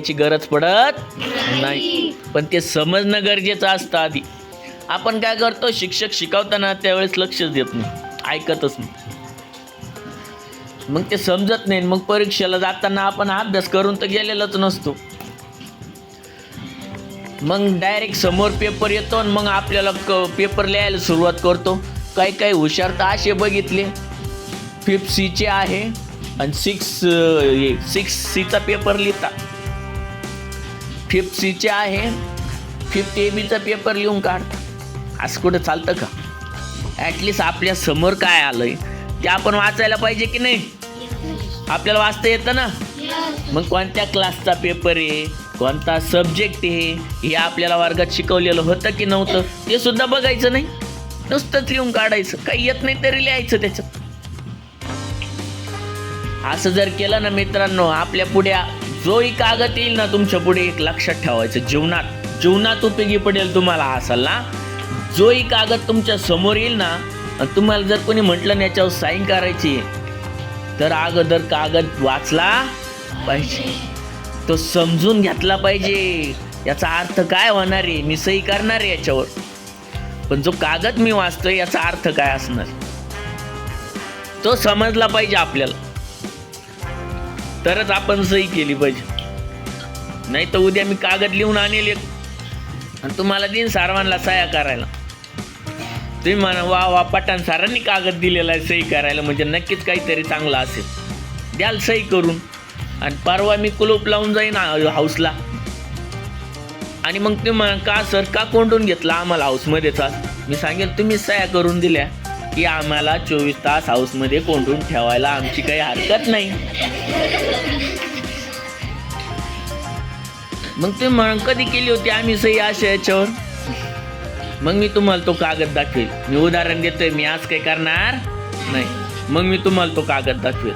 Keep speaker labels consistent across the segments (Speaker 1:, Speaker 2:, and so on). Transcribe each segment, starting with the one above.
Speaker 1: करायची गरज पडत नाही. पण ते समजणं गरजेचं असतं आधी. आपण काय करतो शिक्षक शिकवताना त्यावेळेस लक्षच देत नाही ऐकतच नाही. मग ते समजत नाही मग परीक्षेला जाताना आपण अभ्यास करून तर गेलेलाच नसतो. मग डायरेक्ट समोर पेपर येतो आणि मग आपल्याला क पेपर लिहायला सुरुवात करतो. काही काही हुशार तर असे बघितले. फिफ्थ सीचे आहे आणि सिक्स सिक्स सीचा पेपर लिहिता. फिफ्थ सीचे आहे. फिफ्थ ए बीचा पेपर लिहून काढता असं कुठं चालतं का? ॲटलिस्ट आपल्यासमोर काय आलंय ते आपण वाचायला पाहिजे की नाही? आपल्याला वाचता येतं ना? मग कोणत्या क्लासचा पेपर आहे? कोणता सब्जेक्ट आहे? हे आपल्याला वर्गात शिकवलेलं होतं की नव्हतं? ते सुद्धा बघायचं नाही. नुसतंच लिहून काढायचं. काही येत नाही तरी लिहायचं त्याच्यात. असं जर केलं ना मित्रांनो आपल्या पुढे जोही कागद येईल ना तुमच्यापुढे एक लक्षात ठेवायचं. जीवनात जीवनात उपयोगी पडेल तुम्हाला हा सल्ला. जोही कागद तुमच्यासमोर येईल ना तुम्हाला जर कोणी म्हटलं ना याच्यावर साईन करायची तर अगोदर कागद वाचला पाहिजे. तो समजून घेतला पाहिजे. याचा अर्थ काय होणार आहे? मी सही करणार आहे याच्यावर. पण जो कागद मी वाचतोय याचा अर्थ काय असणार? तो समजला पाहिजे आपल्याला. तरच आपण सही केली पाहिजे. नाही तर उद्या मी कागद लिहून आणेल एक. आणि तुम्हाला देईन सारवांना सह्या करायला. तुम्ही म्हणा वा वा पठाण सारांनी कागद दिलेला आहे सही करायला. म्हणजे नक्कीच काहीतरी चांगलं असेल. द्याल सही करून. आणि परवा मी कुलूप लावून जाईन हाऊसला. आणि मग तुम्ही म्हणा का सर का कोंडून घेतला आम्हाला हाऊसमध्येच मी सांगेल तुम्ही सह्या करून दिल्या. की आम्हाला चोवीस तास हाऊसमध्ये कोंडून ठेवायला आमची काही हरकत नाही. मग तुम्ही म्हण कधी केली होती आम्ही सही अशा याच्यावर मग मी तुम्हाला तो कागद दाखवेल. मी उदाहरण देतोय मी आज काही करणार नाही. मग मी तुम्हाला तो कागद दाखवेल.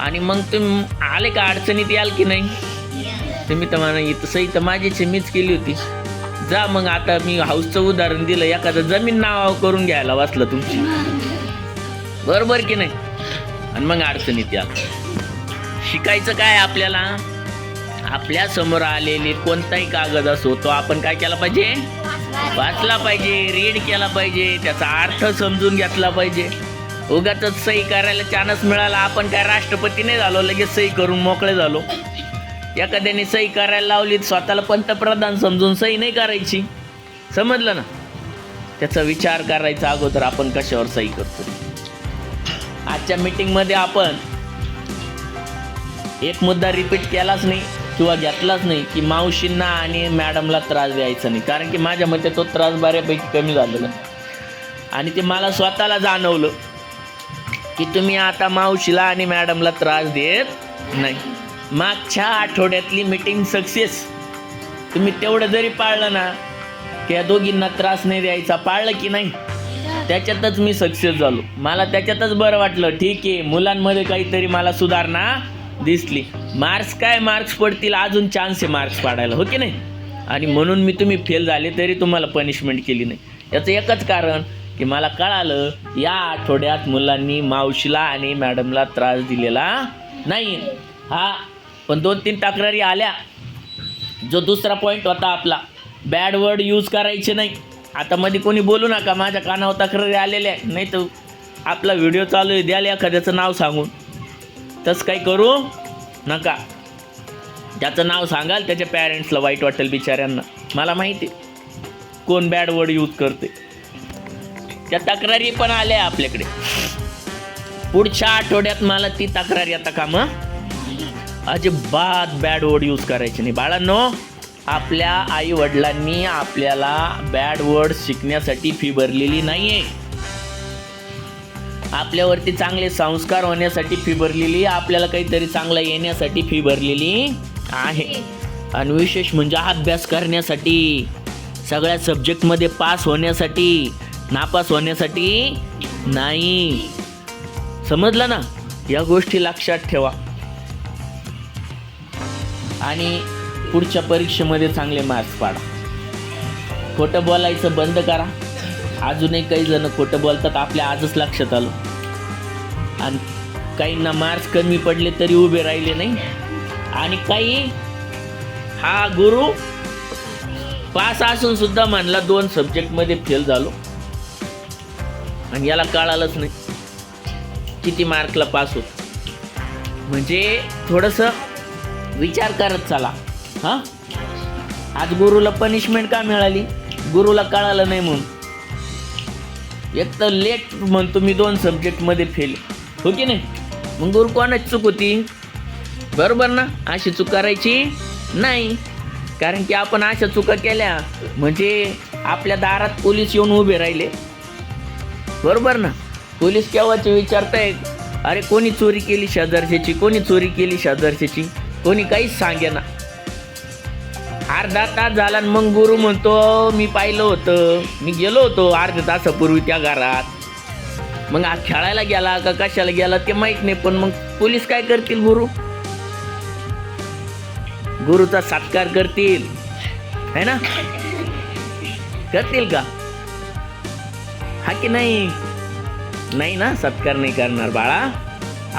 Speaker 1: आणि मग तुम्ही आले का अडचणीत याल की नाही? तुम्ही तर म्हणा इथं सही तर माझीच मीच केली होती. जा मग आता मी हाऊसचं उदाहरण दिलं एखादं जमीन नाव करून घ्यायला वाचलं तुमची. बरोबर की नाही? आणि मग अडचणीत या. शिकायचं काय आपल्याला? आपल्यासमोर आलेले कोणताही कागद असो तो आपण काय केला पाहिजे? वाचला पाहिजे रीड केला पाहिजे त्याचा अर्थ समजून घेतला पाहिजे. उगाच सही करायला चान्स मिळाला आपण काय राष्ट्रपती नाही झालो लगेच सही करून मोकळे झालो. एखाद्याने सही करायला लावली स्वतःला पंतप्रधान समजून सही नाही करायची. समजलं ना? त्याचा विचार करायचा अगोदर आपण कशावर सही करतो. आजच्या मीटिंगमध्ये आपण एक मुद्दा रिपीट केलाच नाही किंवा घेतलाच नाही की मावशींना आणि मॅडमला त्रास द्यायचा नाही. कारण की माझ्या मते तो त्रास बऱ्यापैकी कमी झालेला आणि ते मला स्वतःला जाणवलं की तुम्ही आता मावशीला आणि मॅडमला त्रास देत नाही. मागच्या आठवड्यातली मीटिंग सक्सेस तुम्ही तेवढं जरी पाळलं ना की या दोघींना त्रास नाही द्यायचा पाळलं की नाही त्याच्यातच मी सक्सेस झालो. मला त्याच्यातच बरं वाटलं ठीक आहे मुलांमध्ये काहीतरी मला सुधारणा दिसली. मार्क्स काय मार्क्स पडतील अजून चान्स आहे मार्क्स पाडायला हो की नाही? आणि म्हणून मी तुम्ही फेल झाले तरी तुम्हाला पनिशमेंट केली नाही. याचं एकच कारण की मला कळालं या आठवड्यात मुलांनी मावशीला आणि मॅडमला त्रास दिलेला नाही हा पण दोन तीन तक्रारी आल्या. जो दुसरा पॉईंट होता आपला. बॅड वर्ड यूज करायचे नाही. आता मध्ये कोणी बोलू नका माझ्या कानावर तक्रारी आलेल्या आहे नाही तर आपला व्हिडिओ चालू आहे द्याल एखाद्याचं नाव सांगून. तसं काही करू नका. त्याचं नाव सांगाल त्याच्या पॅरेंट्सला वाईट वाटेल बिचाऱ्यांना. मला माहिती आहे. कोण बॅड वर्ड यूज करते त्या तक्रारी पण आल्या आपल्याकडे. पुढच्या आठवड्यात मला ती तक्रारी आता का मग अजिबात बॅड वर्ड यूज करायचे नाही. बाळांनो आपल्या आई वडिलांनी आपल्याला बॅड वर्ड शिकण्यासाठी फी भरलेली नाही आहे आपल्यावरती चांगले संस्कार होण्यासाठी फी भरलेली आपल्याला काहीतरी चांगलं येण्यासाठी फी भरलेली आहे. आणि विशेष म्हणजे अभ्यास करण्यासाठी सगळ्या सब्जेक्टमध्ये पास होण्यासाठी नापास होण्यासाठी नाही. समजलं ना? या गोष्टी लक्षात ठेवा. आणि पुढच्या परीक्षेमध्ये चांगले मार्क्स पाडा. खोटं बोलायचं बंद करा. अजूनही काही जण खोटं बोलतात आपल्या आजच लक्षात आलं. आणि काहींना मार्क्स कमी पडले तरी उभे राहिले नाही. आणि काही हा गुरु पास असून सुद्धा म्हणला दोन सब्जेक्टमध्ये फेल झालो. आणि याला कळालंच नाही. किती मार्कला पास होत. म्हणजे थोडंसं विचार करत चला. हां? आज गुरुला पनिशमेंट का मिळाली? गुरुला कळालं नाही म्हणून. एक तर लेट म्हणतो मी दोन सब्जेक्टमध्ये फेल हो की नाही? मग गुरु कोणाची चूक होती? बरोबर ना? अशी चूक करायची नाही. कारण की आपण अशा चुका केल्या म्हणजे आपल्या दारात पोलीस येऊन उभे राहिले. बरोबर ना? पोलीस केव्हाचे विचारताय अरे कोणी चोरी केली शेजारशेची कोणी चोरी केली शेजारशेची कोणी काहीच सांगे ना अर्धा तास झाला आणि मग गुरु म्हणतो मी पाहिलं होतं. मी गेलो होतो अर्ध्या तासापूर्वी त्या घरात. मग आज खेळायला गेला का कशाला गेला ते माहीत नाही पण मग पोलीस काय करतील गुरु? गुरुचा सत्कार करतील. है ना? करतील का? हा की नाही? नाही ना सत्कार नाही करणार बाळा.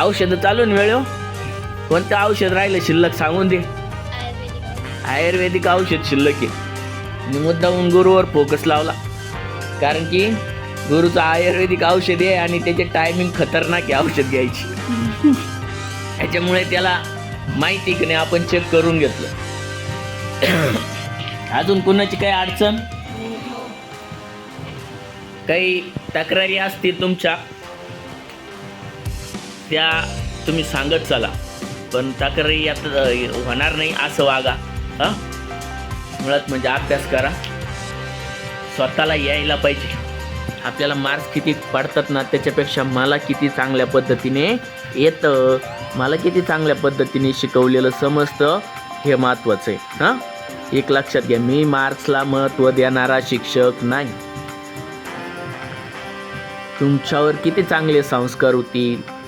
Speaker 1: औषध चालून वेळ कोणतं औषध राहिलं शिल्लक सांगून दे. आयुर्वेदिक औषध शिल्लक आहे. मी मुद्दाहून गुरुवर फोकस लावला. कारण की गुरुचं आयुर्वेदिक औषध आहे आणि त्याचे टायमिंग खतरनाक आहे औषध घ्यायची. त्याच्यामुळे त्याला माहिती की नाही आपण चेक करून घेतलं. अजून कुणाची काही अडचण? काही तक्रारी असतील तुमच्या त्या तुम्ही सांगत चला. पण तक्रारी यात होणार नाही असं वागा. हां? मुळात म्हणजे अभ्यास करा. स्वतःला यायला पाहिजे. आपल्याला मार्क्स किती पडतात ना त्याच्यापेक्षा मला किती चांगल्या पद्धतीने येतं. मला किती चांगल्या पद्धतीने शिकवलेलं समजतं हे महत्त्वाचं आहे. हां? एक लक्षात घ्या मी मार्क्सला महत्त्व देणारा शिक्षक नाही. तुमच्यावर किती चांगले संस्कार होतील?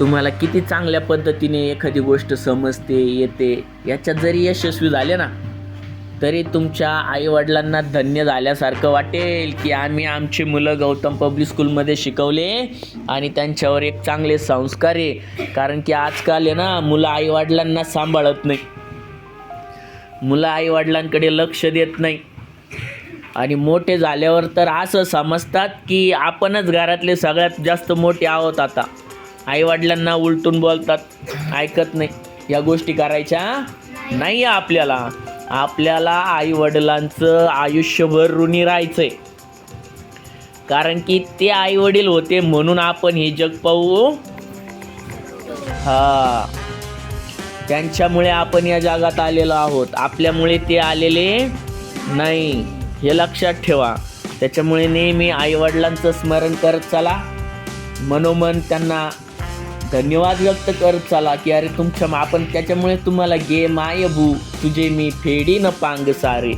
Speaker 1: तुम्हाला किती चांगल्या पद्धतीने एखादी गोष्ट समजते येते याच्यात जरी यशस्वी झाले ना तरी तुमच्या आईवडिलांना धन्य झाल्यासारखं वाटेल की आम्ही आमची मुलं गौतम पब्लिक स्कूलमध्ये शिकवले आणि त्यांच्यावर एक चांगले संस्कार आहे. कारण की आजकाल आहे ना मुलं आईवडिलांना सांभाळत नाही. मुलं आईवडिलांकडे लक्ष देत नाही. आणि मोठे झाल्यावर तर असं समजतात की आपणच घरातले सगळ्यात जास्त मोठे आहोत आता. आईवडिलांना उलटून बोलतात. ऐकत नाही. या गोष्टी करायच्या नाही आपल्याला. आपल्याला आईवडिलांचं आयुष्यभर ऋणी राहायचंय. कारण की ते आईवडील होते म्हणून आपण हे जग पाहू. हा. त्यांच्यामुळे आपण या जगात आलेलो आहोत. आपल्यामुळे ते आलेले नाही. हे लक्षात ठेवा. त्याच्यामुळे नेहमी आईवडिलांचं स्मरण करत चला. मनोमन त्यांना धन्यवाद व्यक्त करत चला की अरे तुमच्या आपण त्याच्यामुळे तुम्हाला गे माय भू तुझे मी फेडी न पांग सारे.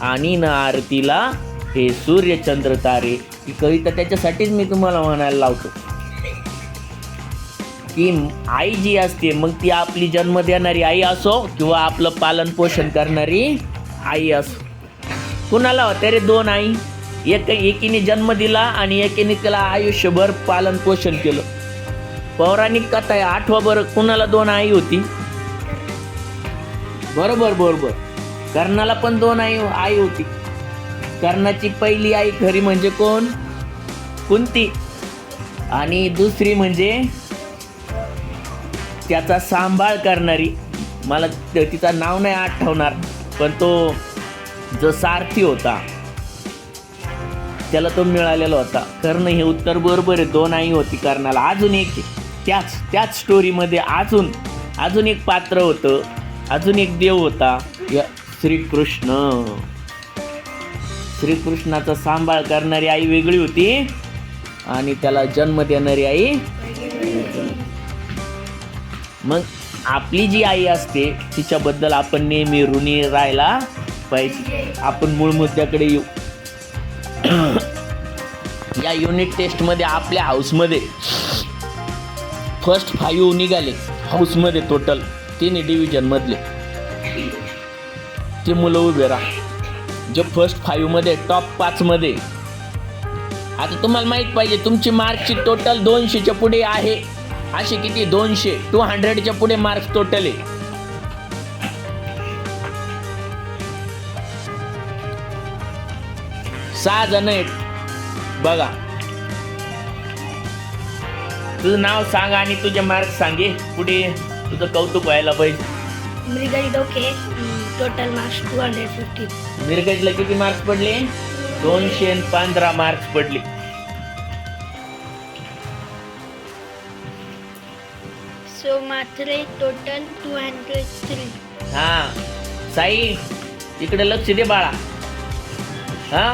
Speaker 1: आणि न आरतीला हे सूर्यचंद्र तारे. ही कविता त्याच्यासाठीच मी तुम्हाला म्हणायला लावतो. की आई जी असते मग ती आपली जन्म देणारी आई असो किंवा आपलं पालन पोषण करणारी आई असो. कुणाला होते रे दोन आई? एक एकीने जन्म दिला आणि एकीने त्याला आयुष्यभर पालन पोषण केलं. पौराणिक कथा आहे आठवा बरं कुणाला दोन आई होती? बरोबर बरोबर. कर्णाला पण दोन आई आई होती. कर्णाची पहिली आई खरी म्हणजे कोण? कुंती. आणि दुसरी म्हणजे त्याचा सांभाळ करणारी. मला तिचा तिचं नाव नाही आठवणार पण तो जो सारथी होता त्याला तो मिळालेला होता. कर्ण हे उत्तर बरोबर आहे दोन आई होती कर्णाला. अजून एक त्याच त्याच स्टोरीमध्ये अजून अजून एक पात्र होतं अजून एक देव होता या श्रीकृष्ण. श्रीकृष्णाचा सांभाळ करणारी आई वेगळी होती आणि त्याला जन्म देणारी आई मग आपली जी आई असते तिच्याबद्दल आपण नेहमी ऋणी राहायला पाहिजे. आपण मूळ मुद्द्याकडे येऊ. या युनिट टेस्टमध्ये आपल्या हाऊसमध्ये फर्स्ट फाईव्ह निघाले. हाऊसमध्ये टोटल तिने डिव्हिजनमधले ते मुलं उभे राहा. जे फर्स्ट फाईव्हमध्ये टॉप पाचमध्ये आता तुम्हाला माहीत पाहिजे तुमची मार्कची टोटल दोनशेच्या पुढे आहे. असे किती? दोनशे. टू हंड्रेडच्या पुढे मार्क्स टोटल आहे. सहा जण आहेत. बघा. तुझं नाव सांग आणि तुझे मार्क सांगे. पुढे तुझं कौतुक व्हायला पाहिजे.
Speaker 2: Mrugal Doke total marks two hundred fifty
Speaker 1: मिरगजला किती मार्क्स पडले? दोनशे आणि पंधरा मार्क्स पडले.
Speaker 2: So Matre total two hundred three
Speaker 1: हा. साई इकडे लक्ष दे बाळा. हा?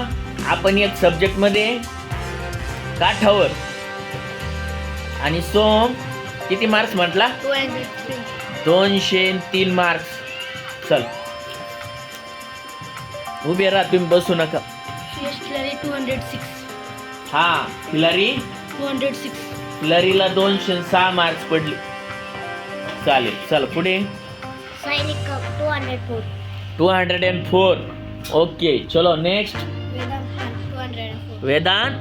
Speaker 1: आपण एक सब्जेक्टमध्ये काठावर. आणि सोम किती मार्क्स म्हटला? दोनशे तीन. मार्क्स चल. उभे राहा तुम्ही बसू नका.
Speaker 2: टू हंड्रेड सिक्स
Speaker 1: हा फिलारी
Speaker 2: टू हंड्रेड सिक्स
Speaker 1: फिलारीला दोनशे सहा मार्क्स पडले. चालेल चल पुढे.
Speaker 2: Two hundred four
Speaker 1: two hundred and four okay चलो नेक्स्ट
Speaker 2: वेदांत?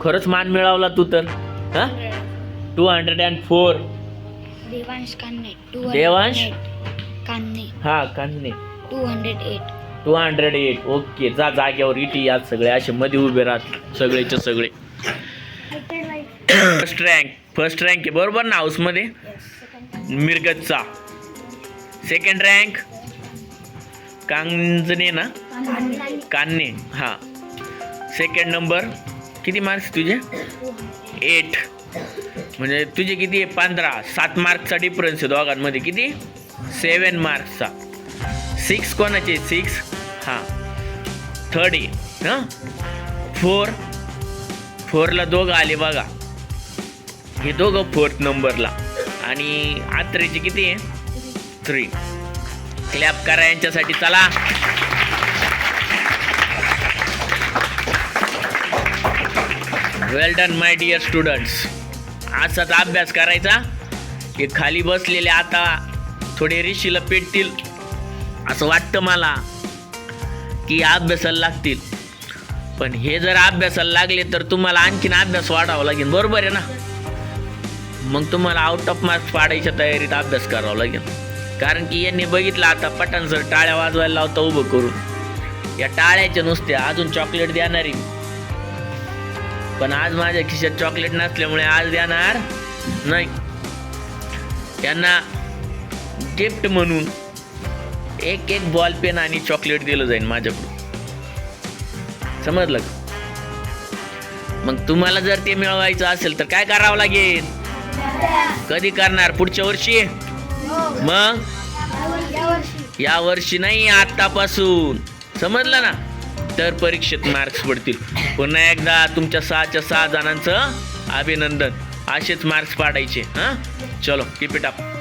Speaker 1: खरंच मान मिळवला तू तर. हा? Two hundred and four.
Speaker 2: Devansh Kanne to
Speaker 1: Devansh?
Speaker 2: Kanne
Speaker 1: हा Kanhe.
Speaker 2: Two hundred eight.
Speaker 1: Two hundred eight okay. जा जाग्यावर इटी या सगळे असे मध्ये उभे राहत सगळेचे सगळे. फर्स्ट रँक फर्स्ट रँक आहे. बरोबर ना हाऊसमध्ये मिरगतचा. सेकंड रँक कांजणे ना? कान्हे. हा. सेकंड नंबर किती मार्क्स तुझे? एट म्हणजे तुझे किती आहे? पंधरा. सात मार्क्सचा डिफरन्स आहे दोघांमध्ये. किती? सेवन मार्क्सचा. सिक्स कोणाचे? सिक्स हां. थर्ड आहे. हां? फोर फोरला दोघं आले बघा. हे दोघं फोर्थ नंबरला आणि आत्रेचे किती आहे? थ्री क्लॅप करा यांच्यासाठी. चला. Well done my dear students असाच अभ्यास करायचा की खाली बसलेले आता थोडे ऋषीला पेटतील. असं वाटतं मला की अभ्यासाला लागतील. पण हे जर अभ्यासाला लागले तर तुम्हाला आणखीन अभ्यास वाढावा लागेल. बरोबर आहे ना? मग तुम्हाला आउट ऑफ मार्क्स पाडायच्या तयारीत अभ्यास करावा लागेल. कारण की यांनी बघितलं आता पटांसर टाळ्या वाजवायला लावता उभं करून. या टाळ्याच्या नुसत्या अजून चॉकलेट देणारी. पण आज माझ्या खिशात चॉकलेट नसल्यामुळे आज देणार नाही. त्यांना गिफ्ट म्हणून एक एक बॉल पेन आणि चॉकलेट दिलं जाईल माझ्याकडून. समजलं का? मग तुम्हाला जर ते मिळवायचं असेल तर काय करावं लागेल? कधी करणार? पुढच्या वर्षी? मग? या वर्षी नाही आतापासून समजलं ना? तर परीक्षेत मार्क्स पडतील. पुन्हा एकदा तुमच्या सहाच्या सहा जणांचं अभिनंदन. असेच मार्क्स पाडायचे हां? चलो कीप इट अप